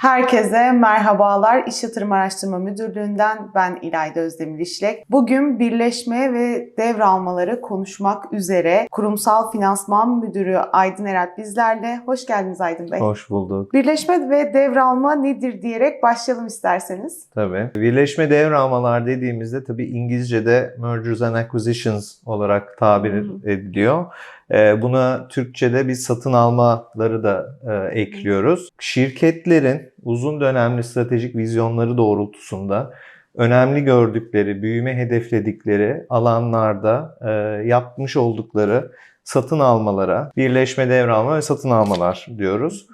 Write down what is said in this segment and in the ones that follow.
Herkese merhabalar. İş Yatırım Araştırma Müdürlüğü'nden ben İlayda Özdemir İşlek. Bugün birleşme ve devralmaları konuşmak üzere Kurumsal Finansman Müdürü Aydın Erat bizlerle. Hoş geldiniz Aydın Bey. Hoş bulduk. Birleşme ve devralma nedir diyerek başlayalım isterseniz. Tabii. Birleşme devralmalar dediğimizde tabii İngilizce'de mergers and acquisitions olarak tabir Hı hı. Ee, Buna Türkçe'de biz satın almaları da e, ekliyoruz. Şirketlerin uzun dönemli stratejik vizyonları doğrultusunda önemli gördükleri, büyüme hedefledikleri alanlarda e, yapmış oldukları satın almalara, birleşme devralma ve satın almalar diyoruz.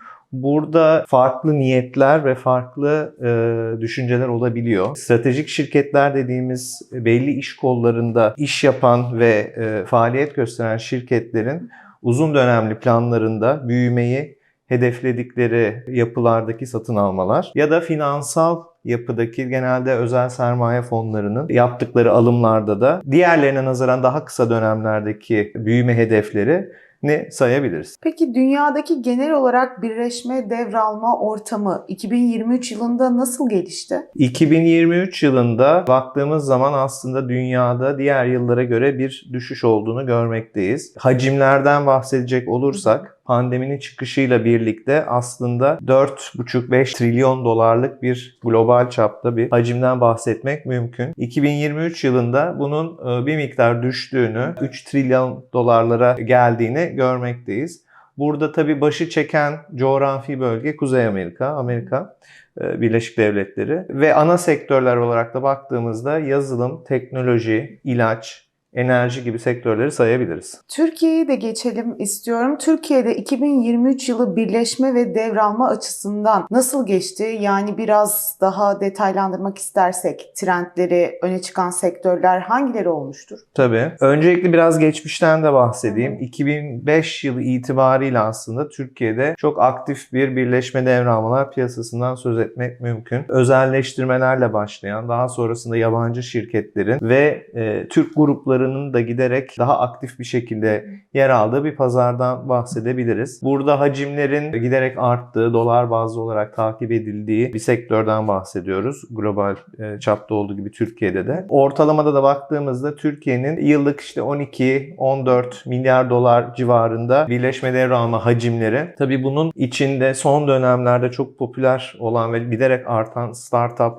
Burada farklı niyetler ve farklı e, düşünceler olabiliyor. Stratejik şirketler dediğimiz belli iş kollarında iş yapan ve e, faaliyet gösteren şirketlerin uzun dönemli planlarında büyümeyi hedefledikleri yapılardaki satın almalar ya da finansal yapıdaki genelde özel sermaye fonlarının yaptıkları alımlarda da diğerlerine nazaran daha kısa dönemlerdeki büyüme hedefleri ne sayabiliriz. Peki dünyadaki genel olarak birleşme devralma ortamı 2023 yılında nasıl gelişti? 2023 yılında baktığımız zaman aslında dünyada diğer yıllara göre bir düşüş olduğunu görmekteyiz. Hacimlerden bahsedecek olursak pandeminin çıkışıyla birlikte aslında 4,5-5 trilyon dolarlık bir global çapta bir hacimden bahsetmek mümkün. 2023 yılında bunun e, bir miktar düştüğünü, 3 trilyon dolarlara geldiğini görmekteyiz. Burada tabii başı çeken coğrafi bölge Kuzey Amerika, Amerika e, Birleşik Devletleri ve ana sektörler olarak da baktığımızda yazılım, teknoloji, ilaç, enerji gibi sektörleri sayabiliriz. Türkiye'yi de geçelim istiyorum. Türkiye'de 2023 yılı birleşme ve devralma açısından nasıl geçti? Yani biraz daha detaylandırmak istersek trendleri, öne çıkan sektörler hangileri olmuştur? Tabii. Öncelikle biraz geçmişten de bahsedeyim. Hı hı. 2005 yılı itibariyle aslında Türkiye'de çok aktif bir birleşme devralmalar piyasasından söz etmek mümkün. Özelleştirmelerle başlayan, daha sonrasında yabancı şirketlerin ve e, Türk gruplarının da giderek daha aktif bir şekilde yer aldığı bir pazardan bahsedebiliriz. Burada hacimlerin giderek arttığı, dolar bazlı olarak takip edildiği bir sektörden bahsediyoruz. Global e, çapta olduğu gibi Türkiye'de de. Ortalamada da baktığımızda Türkiye'nin yıllık işte 12-14 milyar dolar civarında birleşme devralma hacimleri. Tabii bunun içinde son dönemlerde çok popüler olan ve giderek artan startup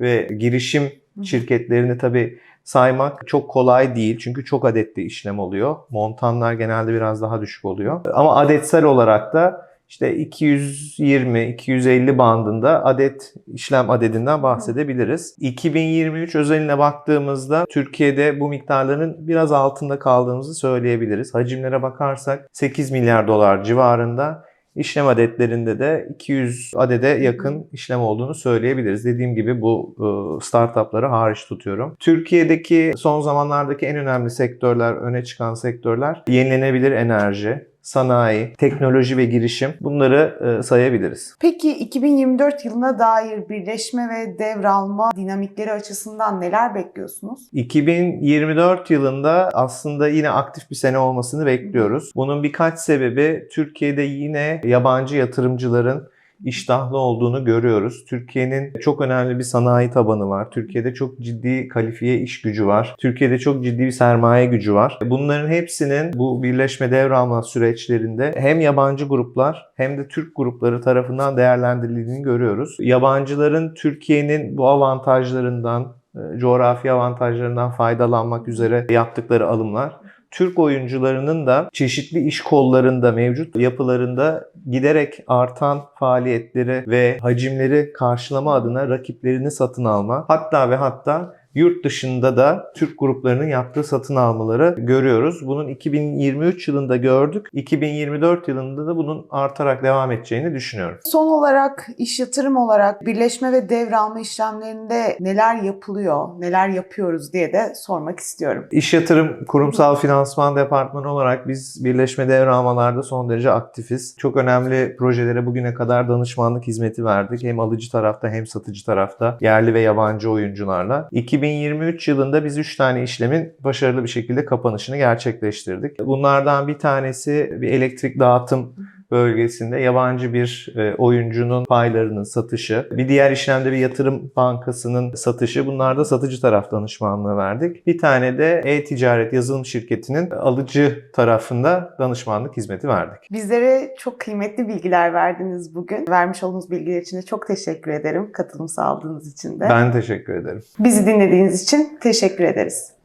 ve girişim şirketlerini tabii saymak çok kolay değil. Çünkü çok adetli işlem oluyor. Montanlar genelde biraz daha düşük oluyor. Ama adetsel olarak da işte 220-250 bandında adet işlem adedinden bahsedebiliriz. 2023 özeline baktığımızda Türkiye'de bu miktarların biraz altında kaldığımızı söyleyebiliriz. Hacimlere bakarsak 8 milyar dolar civarında İşlem adetlerinde de 200 adede yakın işlem olduğunu söyleyebiliriz. Dediğim gibi bu e, startupları hariç tutuyorum. Türkiye'deki son zamanlardaki en önemli sektörler, öne çıkan sektörler yenilenebilir enerji, sanayi, teknoloji ve girişim bunları e, sayabiliriz. Peki 2024 yılına dair birleşme ve devralma dinamikleri açısından neler bekliyorsunuz? 2024 yılında aslında yine aktif bir sene olmasını bekliyoruz. Bunun birkaç sebebi Türkiye'de yine yabancı yatırımcıların iştahlı olduğunu görüyoruz. Türkiye'nin çok önemli bir sanayi tabanı var. Türkiye'de çok ciddi kalifiye iş gücü var. Türkiye'de çok ciddi bir sermaye gücü var. Bunların hepsinin bu birleşme devralma süreçlerinde hem yabancı gruplar hem de Türk grupları tarafından değerlendirildiğini görüyoruz. Yabancıların Türkiye'nin bu avantajlarından, e, coğrafi avantajlarından faydalanmak üzere yaptıkları alımlar Türk oyuncularının da çeşitli iş kollarında mevcut yapılarında giderek artan faaliyetleri ve hacimleri karşılama adına rakiplerini satın alma hatta ve hatta yurt dışında da Türk gruplarının yaptığı satın almaları görüyoruz. Bunun 2023 yılında gördük. 2024 yılında da bunun artarak devam edeceğini düşünüyorum. Son olarak iş yatırım olarak birleşme ve devralma işlemlerinde neler yapılıyor, neler yapıyoruz diye de sormak istiyorum. İş yatırım kurumsal finansman departmanı olarak biz birleşme devralmalarda son derece aktifiz. Çok önemli projelere bugüne kadar danışmanlık hizmeti verdik. Hem alıcı tarafta hem satıcı tarafta yerli ve yabancı oyuncularla. 2023 yılında biz 3 tane işlemin başarılı bir şekilde kapanışını gerçekleştirdik. Bunlardan bir tanesi bir elektrik dağıtım bölgesinde yabancı bir e, oyuncunun paylarının satışı, bir diğer işlemde bir yatırım bankasının satışı. Bunlarda satıcı taraf danışmanlığı verdik. Bir tane de e-ticaret yazılım şirketinin alıcı tarafında danışmanlık hizmeti verdik. Bizlere çok kıymetli bilgiler verdiniz bugün. Vermiş olduğunuz bilgiler için de çok teşekkür ederim. Katılım sağladığınız için de. Ben teşekkür ederim. Bizi dinlediğiniz için teşekkür ederiz.